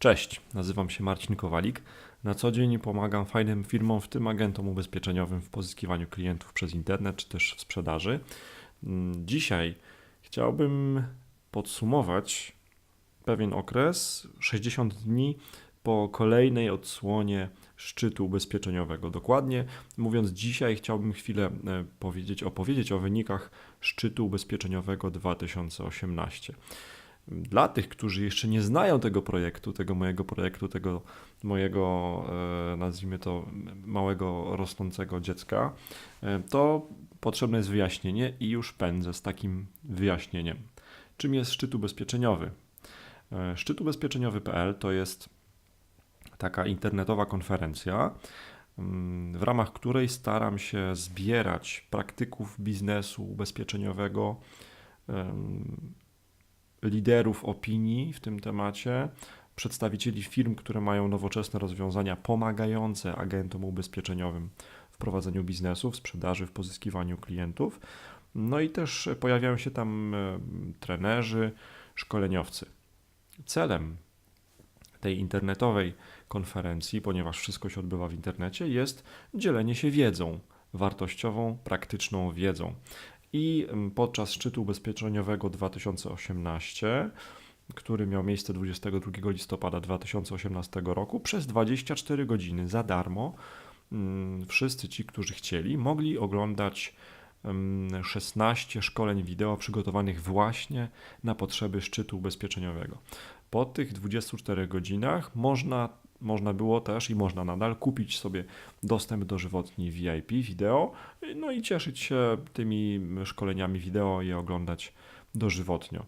Cześć, nazywam się Marcin Kowalik. Na co dzień pomagam fajnym firmom, w tym agentom ubezpieczeniowym, w pozyskiwaniu klientów przez internet czy też w sprzedaży. Mm, Dzisiaj chciałbym podsumować pewien okres 60 dni po kolejnej odsłonie szczytu ubezpieczeniowego. Dokładnie mówiąc, dzisiaj chciałbym chwilę e, powiedzieć, opowiedzieć o wynikach szczytu ubezpieczeniowego 2018. Dla tych, którzy jeszcze nie znają tego projektu, tego mojego projektu, tego mojego, e, nazwijmy to, małego rosnącego dziecka, e, to potrzebne jest wyjaśnienie i już pędzę z takim wyjaśnieniem. Czym jest szczyt ubezpieczeniowy? E, szczyt ubezpieczeniowy.pl to jest taka internetowa konferencja, mm, w ramach której staram się zbierać praktyków biznesu ubezpieczeniowego, liderów opinii w tym temacie, przedstawicieli firm, które mają nowoczesne rozwiązania pomagające agentom ubezpieczeniowym w prowadzeniu biznesu, w sprzedaży, w pozyskiwaniu klientów. No i też pojawiają się tam e, trenerzy, szkoleniowcy. Celem tej internetowej konferencji, ponieważ wszystko się odbywa w internecie, jest dzielenie się wiedzą, wartościową, praktyczną wiedzą. I mm, podczas szczytu ubezpieczeniowego 2018, który miał miejsce 22 listopada 2018 roku, przez 24 godziny za darmo mm, wszyscy ci, którzy chcieli, mogli oglądać 16 mm, szkoleń wideo przygotowanych właśnie na potrzeby szczytu ubezpieczeniowego. Po tych 24 godzinach można można było też i można nadal kupić sobie dostęp do żywotni VIP wideo, no i cieszyć się tymi szkoleniami wideo i oglądać dożywotnio.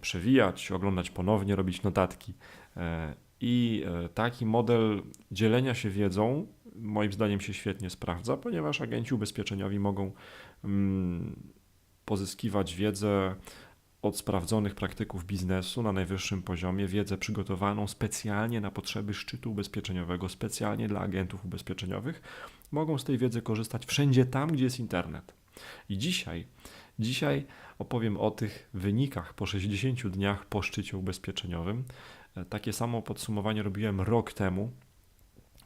Przewijać, oglądać ponownie, robić notatki. E, I e, taki model dzielenia się wiedzą moim zdaniem się świetnie sprawdza, ponieważ agenci ubezpieczeniowi mogą mm, pozyskiwać wiedzę od sprawdzonych praktyków biznesu na najwyższym poziomie, wiedzę przygotowaną specjalnie na potrzeby szczytu ubezpieczeniowego, specjalnie dla agentów ubezpieczeniowych, mogą z tej wiedzy korzystać wszędzie tam, gdzie jest internet. I dzisiaj, dzisiaj opowiem o tych wynikach po 60 dniach po szczycie ubezpieczeniowym. Takie samo podsumowanie robiłem rok temu,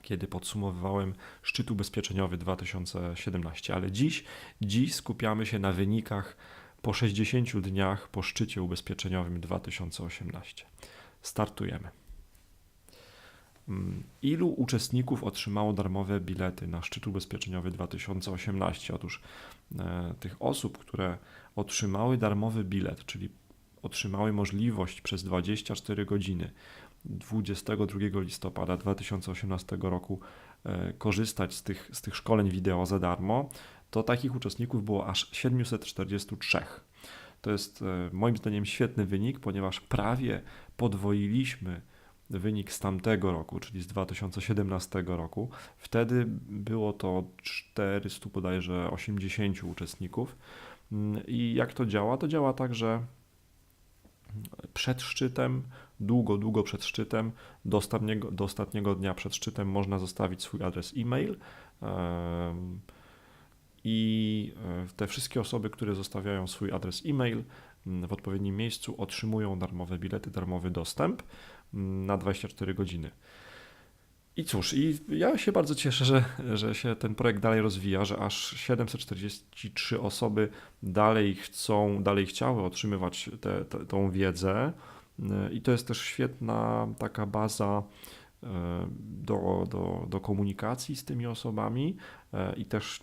kiedy podsumowywałem szczyt ubezpieczeniowy 2017, ale dziś, dziś skupiamy się na wynikach po 60 dniach po szczycie ubezpieczeniowym 2018. Startujemy. Mm, ilu uczestników otrzymało darmowe bilety na szczyt ubezpieczeniowy 2018? Otóż e, tych osób, które otrzymały darmowy bilet, czyli otrzymały możliwość przez 24 godziny 22 listopada 2018 roku e, korzystać z tych, z tych szkoleń wideo za darmo, to takich uczestników było aż 743. To jest e, moim zdaniem świetny wynik, ponieważ prawie podwoiliśmy wynik z tamtego roku, czyli z 2017 roku. Wtedy było to 400 bodajże 80 uczestników. Mm, I jak to działa? To działa tak, że przed szczytem, długo, długo przed szczytem, do ostatniego, do ostatniego dnia przed szczytem można zostawić swój adres e-mail. I e, te wszystkie osoby, które zostawiają swój adres e-mail mm, w odpowiednim miejscu, otrzymują darmowe bilety, darmowy dostęp mm, na 24 godziny. I cóż, i ja się bardzo cieszę, że, że się ten projekt dalej rozwija, że aż 743 osoby dalej chcą, dalej chciały otrzymywać te, te, tą wiedzę. E, I to jest też świetna taka baza e, do, do, do komunikacji z tymi osobami i też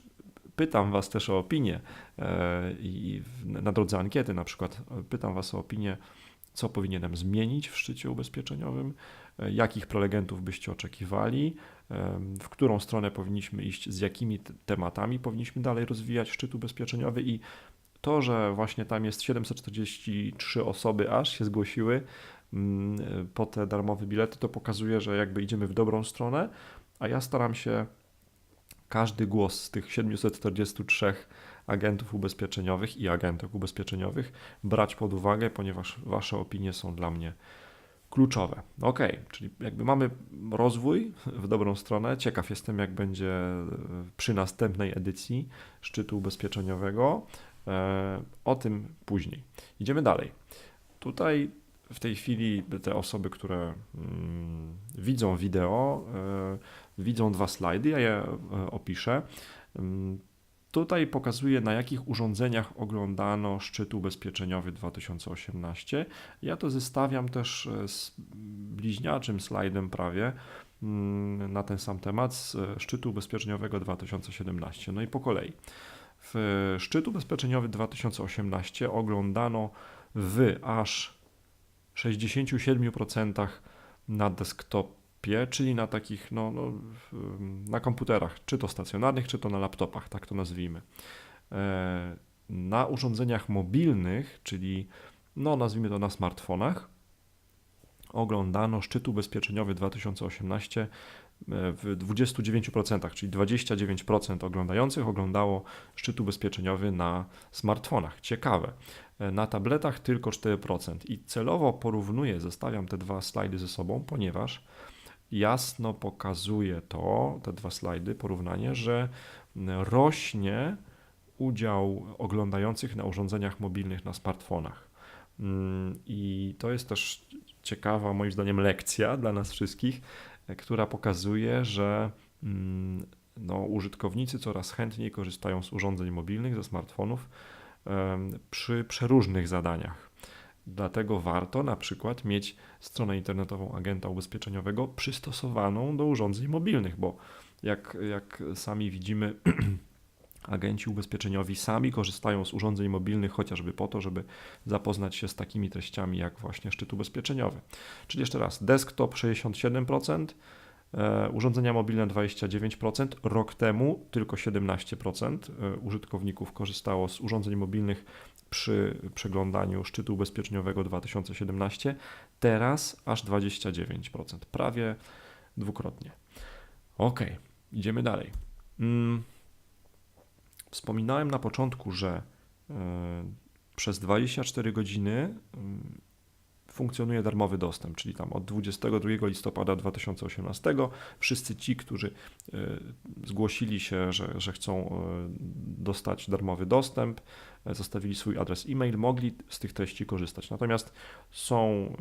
pytam Was też o opinię e, i na drodze ankiety na przykład pytam Was o opinię, co powinienem zmienić w szczycie ubezpieczeniowym, e, jakich prelegentów byście oczekiwali, e, w którą stronę powinniśmy iść, z jakimi tematami powinniśmy dalej rozwijać szczyt ubezpieczeniowy i to, że właśnie tam jest 743 osoby aż się zgłosiły mm, po te darmowe bilety, to pokazuje, że jakby idziemy w dobrą stronę, a ja staram się każdy głos z tych 743 agentów ubezpieczeniowych i agentek ubezpieczeniowych brać pod uwagę, ponieważ Wasze opinie są dla mnie kluczowe. Ok, czyli jakby mamy rozwój w dobrą stronę. Ciekaw jestem, jak będzie e, przy następnej edycji szczytu ubezpieczeniowego. E, o tym później. Idziemy dalej. Tutaj w tej chwili te osoby, które mm, widzą wideo, y, widzą dwa slajdy, ja je y, opiszę. Mm, tutaj pokazuję, na jakich urządzeniach oglądano szczyt ubezpieczeniowy 2018. Ja to zestawiam też z bliźniaczym slajdem prawie mm, na ten sam temat z szczytu ubezpieczeniowego 2017. No i po kolei. W szczytu ubezpieczeniowy 2018 oglądano w aż 67% na czyli na takich, no, no, na komputerach, czy to stacjonarnych, czy to na laptopach, tak to nazwijmy. E, na urządzeniach mobilnych, czyli no, nazwijmy to na smartfonach, oglądano szczyt ubezpieczeniowy 2018 w 29%, czyli 29% oglądających oglądało szczyt ubezpieczeniowy na smartfonach. Ciekawe. Na tabletach tylko 4%. I celowo porównuję, zestawiam te dwa slajdy ze sobą, ponieważ jasno pokazuje to, te dwa slajdy, porównanie, że rośnie udział oglądających na urządzeniach mobilnych na smartfonach. Mm, I to jest też ciekawa, moim zdaniem, lekcja dla nas wszystkich, która pokazuje, że mm, no, użytkownicy coraz chętniej korzystają z urządzeń mobilnych, ze smartfonów przy przeróżnych zadaniach. Dlatego warto na przykład mieć stronę internetową agenta ubezpieczeniowego przystosowaną do urządzeń mobilnych, bo jak, jak sami widzimy, agenci ubezpieczeniowi sami korzystają z urządzeń mobilnych chociażby po to, żeby zapoznać się z takimi treściami jak właśnie szczyt ubezpieczeniowy. Czyli jeszcze raz, desktop 67%, e, urządzenia mobilne 29%, rok temu tylko 17% e, użytkowników korzystało z urządzeń mobilnych przy przeglądaniu szczytu ubezpieczeniowego 2017, teraz aż 29%, prawie dwukrotnie. Ok, idziemy dalej. Mm. Wspominałem na początku, że e, przez 24 godziny mm, funkcjonuje darmowy dostęp, czyli tam od 22 listopada 2018 wszyscy ci, którzy e, zgłosili się, że, że chcą e, dostać darmowy dostęp, zostawili swój adres e-mail, mogli z tych treści korzystać. Natomiast są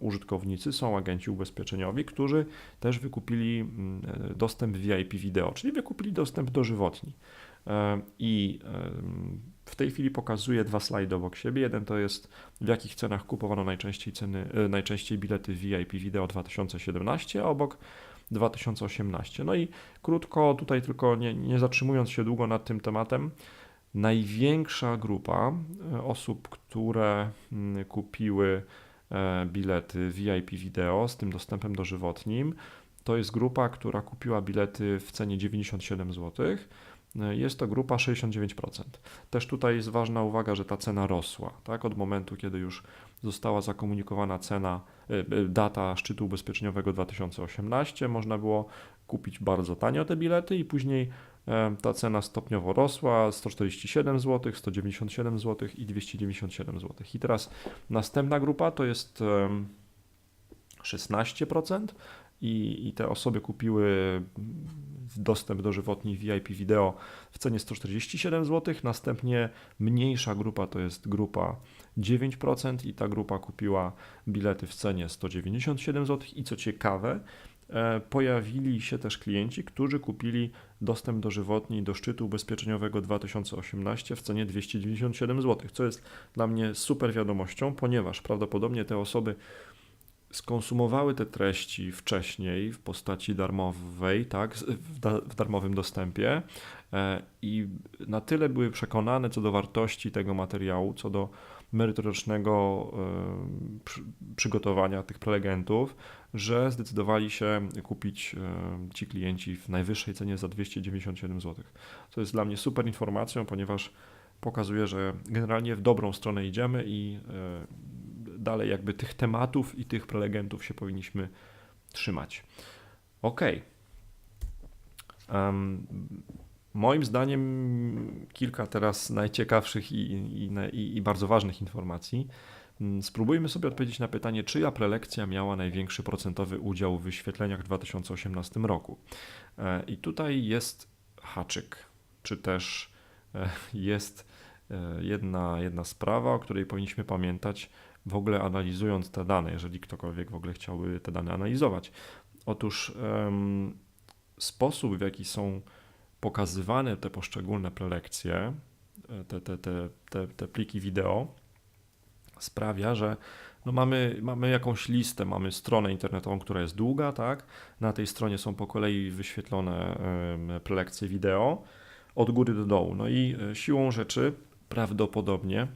użytkownicy, są agenci ubezpieczeniowi, którzy też wykupili mm, dostęp VIP wideo, czyli wykupili dostęp dożywotni. E, I e, w tej chwili pokazuję dwa slajdy obok siebie. Jeden to jest w jakich cenach kupowano najczęściej ceny, e, najczęściej bilety VIP Video 2017, a obok 2018. No i krótko, tutaj tylko nie, nie zatrzymując się długo nad tym tematem, największa grupa osób, które kupiły bilety VIP Video z tym dostępem dożywotnim, to jest grupa, która kupiła bilety w cenie 97 zł jest to grupa 69%. Też tutaj jest ważna uwaga, że ta cena rosła, tak? Od momentu, kiedy już została zakomunikowana cena, e, e, data szczytu ubezpieczeniowego 2018, można było kupić bardzo tanio te bilety i później e, ta cena stopniowo rosła 147 zł, 197 zł i 297 zł. I teraz następna grupa to jest 16% i, i te osoby kupiły dostęp do żywotni VIP wideo w cenie 147 zł. Następnie mniejsza grupa to jest grupa 9% i ta grupa kupiła bilety w cenie 197 zł. I co ciekawe, e, pojawili się też klienci, którzy kupili dostęp do żywotni do szczytu ubezpieczeniowego 2018 w cenie 297 zł, co jest dla mnie super wiadomością, ponieważ prawdopodobnie te osoby skonsumowały te treści wcześniej w postaci darmowej, tak, w, da, w darmowym dostępie e, i na tyle były przekonane co do wartości tego materiału, co do merytorycznego e, przy, przygotowania tych prelegentów, że zdecydowali się kupić e, ci klienci w najwyższej cenie za 297 zł. Co jest dla mnie super informacją, ponieważ pokazuje, że generalnie w dobrą stronę idziemy i dalej jakby tych tematów i tych prelegentów się powinniśmy trzymać. Ok. Um, moim zdaniem kilka teraz najciekawszych i, i, i bardzo ważnych informacji. Mm, spróbujmy sobie odpowiedzieć na pytanie, czyja prelekcja miała największy procentowy udział w wyświetleniach w 2018 roku. E, I tutaj jest haczyk, czy też e, jest e, jedna, jedna sprawa, o której powinniśmy pamiętać, w ogóle analizując te dane, jeżeli ktokolwiek w ogóle chciałby te dane analizować. Otóż sposób, w jaki są pokazywane te poszczególne prelekcje, te, te, te, te, te pliki wideo, sprawia, że no mamy, mamy jakąś listę, mamy stronę internetową, która jest długa, tak? Na tej stronie są po kolei wyświetlone prelekcje wideo od góry do dołu. No i e, siłą rzeczy prawdopodobnie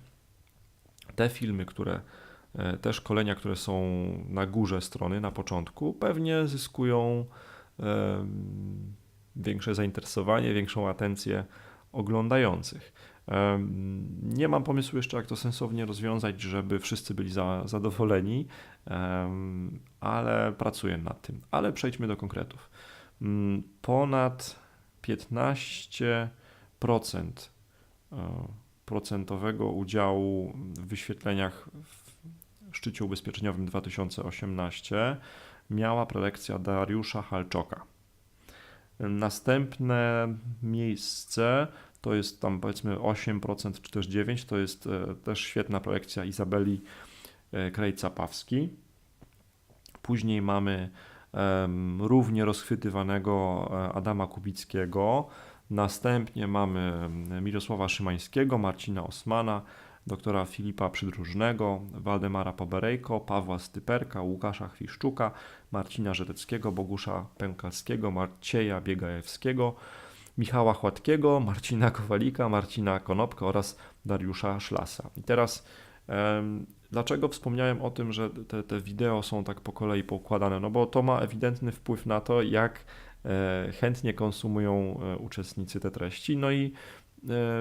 te filmy, które e, te szkolenia, które są na górze strony, na początku, pewnie zyskują większe zainteresowanie, większą atencję oglądających. Nie mam pomysłu jeszcze, jak to sensownie rozwiązać, żeby wszyscy byli za, zadowoleni, ale pracuję nad tym. Ale przejdźmy do konkretów. Mm, ponad 15% e, procentowego udziału w wyświetleniach w szczycie ubezpieczeniowym 2018 miała prelekcja Dariusza Halczoka. Następne miejsce to jest tam powiedzmy 8% czy też 9%, to jest e, też świetna prelekcja Izabeli e, Krejca-Pawski. Później mamy równie rozchwytywanego e, Adama Kubickiego. Następnie mamy Mirosława Szymańskiego, Marcina Osmana, doktora Filipa Przydróżnego, Waldemara Poberejko, Pawła Styperka, Łukasza Chwiszczuka, Marcina Żeteckiego, Bogusza Pękalskiego, Marcieja Biegajewskiego, Michała Chładkiego, Marcina Kowalika, Marcina Konopka oraz Dariusza Szlasa. I teraz dlaczego wspomniałem o tym, że te, te wideo są tak po kolei poukładane? No bo to ma ewidentny wpływ na to, jak e, chętnie konsumują e, uczestnicy te treści. No i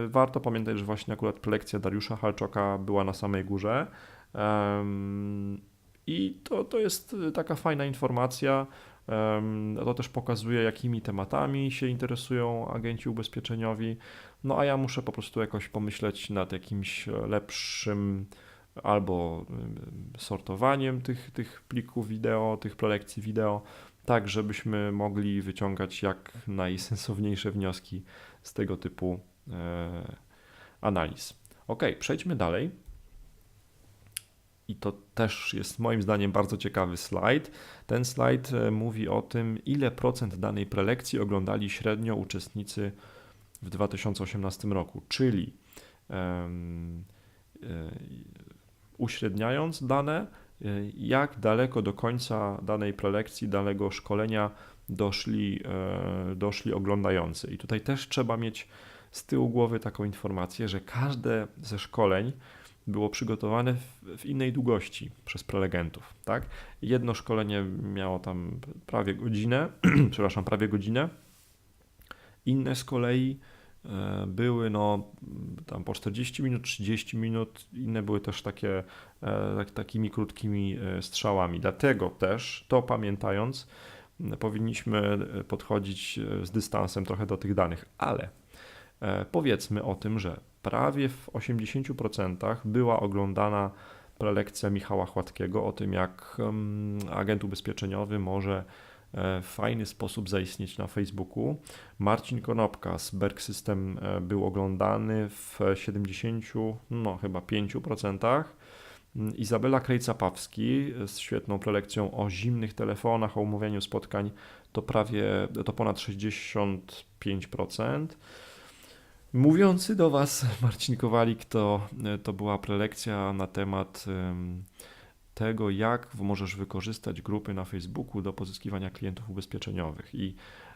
warto pamiętać, że właśnie akurat prelekcja Dariusza Halczoka była na samej górze. I to, to jest taka fajna informacja. To też pokazuje, jakimi tematami się interesują agenci ubezpieczeniowi. No a ja muszę po prostu jakoś pomyśleć nad jakimś lepszym albo sortowaniem tych, tych plików wideo, tych prelekcji wideo, tak żebyśmy mogli wyciągać jak najsensowniejsze wnioski z tego typu e, analiz. Ok, przejdźmy dalej. I to też jest moim zdaniem bardzo ciekawy slajd. Ten slajd e, mówi o tym, ile procent danej prelekcji oglądali średnio uczestnicy w 2018 roku, czyli um, uśredniając dane, e, jak daleko do końca danej prelekcji, danego szkolenia doszli, doszli oglądający. I tutaj też trzeba mieć z tyłu głowy taką informację, że każde ze szkoleń było przygotowane w, w, innej długości przez prelegentów. Tak? Jedno szkolenie miało tam prawie godzinę, przepraszam, prawie godzinę. Inne z kolei e, były no, tam po 40 minut, 30 minut, inne były też takie e, tak, takimi krótkimi e, strzałami. Dlatego też, to pamiętając, powinniśmy podchodzić z dystansem trochę do tych danych, ale powiedzmy o tym, że prawie w 80% była oglądana prelekcja Michała Chładkiego o tym, jak agent ubezpieczeniowy może e, w fajny sposób zaistnieć na Facebooku. Marcin Konopka z Berg System e, był oglądany w 70, no chyba 5%. Izabela Krejca-Pawski z świetną prelekcją o zimnych telefonach, o umówieniu spotkań to prawie, to ponad 65%. Mówiący do Was Marcin Kowalik to, to była prelekcja na temat tego, jak możesz wykorzystać grupy na Facebooku do pozyskiwania klientów ubezpieczeniowych. I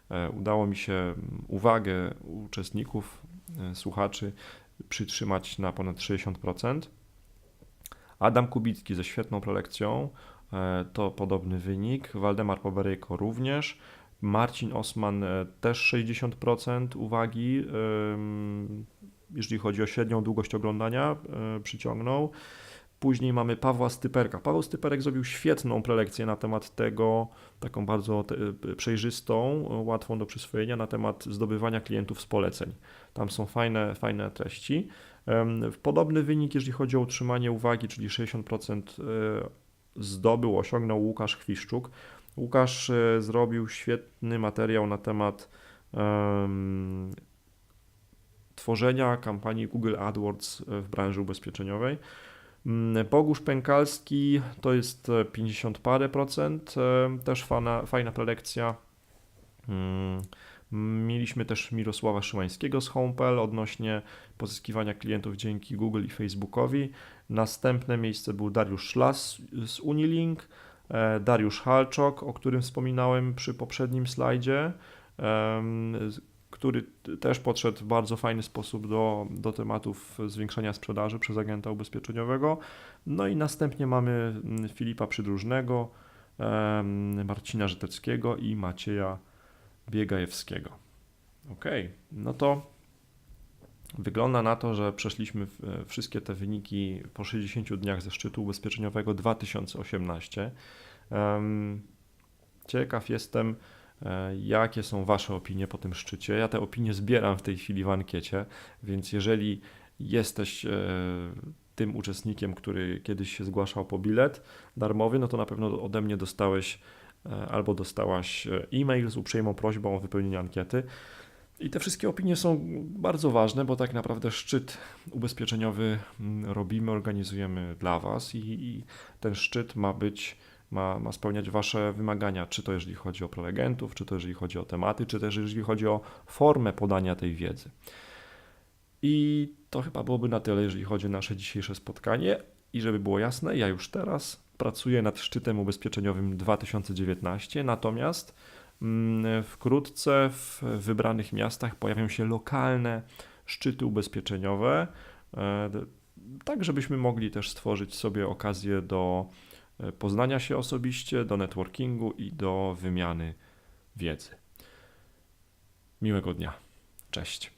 e, udało mi się uwagę uczestników, e, słuchaczy przytrzymać na ponad 60%. Adam Kubicki ze świetną prelekcją e, to podobny wynik. Waldemar Poberejko również. Marcin Osman e, też 60% uwagi, jeżeli chodzi o średnią długość oglądania, e, przyciągnął. Później mamy Pawła Styperka. Paweł Styperek zrobił świetną prelekcję na temat tego, taką bardzo e, przejrzystą, łatwą do przyswojenia, na temat zdobywania klientów z poleceń. Tam są fajne, fajne treści. Podobny wynik, jeżeli chodzi o utrzymanie uwagi, czyli 60% zdobył, osiągnął Łukasz Chwiszczuk. Łukasz e, zrobił świetny materiał na temat um, tworzenia kampanii Google AdWords w branży ubezpieczeniowej. Mm, Bogusz Pękalski to jest e, 50 parę procent, e, też fana, fajna prelekcja. Mm, Mieliśmy też Mirosława Szymańskiego z Homepel odnośnie pozyskiwania klientów dzięki Google i Facebookowi. Następne miejsce był Dariusz Szlas z Unilink, e, Dariusz Halczok, o którym wspominałem przy poprzednim slajdzie, który też podszedł w bardzo fajny sposób do, do tematów zwiększania sprzedaży przez agenta ubezpieczeniowego. No i następnie mamy mm, Filipa Przydróżnego, Marcina Żyteckiego i Macieja Biegajewskiego. Ok, no to wygląda na to, że przeszliśmy e, wszystkie te wyniki po 60 dniach ze szczytu ubezpieczeniowego 2018. Em, Ciekaw jestem, e, jakie są Wasze opinie po tym szczycie. Ja te opinie zbieram w tej chwili w ankiecie, więc jeżeli jesteś e, tym uczestnikiem, który kiedyś się zgłaszał po bilet darmowy, no to na pewno ode mnie dostałeś albo dostałaś e-mail z uprzejmą prośbą o wypełnienie ankiety. I te wszystkie opinie są bardzo ważne, bo tak naprawdę szczyt ubezpieczeniowy mm, robimy, organizujemy dla Was i, i ten szczyt ma być, ma, ma spełniać Wasze wymagania, czy to jeżeli chodzi o prelegentów, czy to jeżeli chodzi o tematy, czy też jeżeli chodzi o formę podania tej wiedzy. I to chyba byłoby na tyle, jeżeli chodzi o nasze dzisiejsze spotkanie. I żeby było jasne, ja już teraz pracuję nad szczytem ubezpieczeniowym 2019, natomiast wkrótce w wybranych miastach pojawią się lokalne szczyty ubezpieczeniowe, e, tak żebyśmy mogli też stworzyć sobie okazję do e, poznania się osobiście, do networkingu i do wymiany wiedzy. Miłego dnia. Cześć.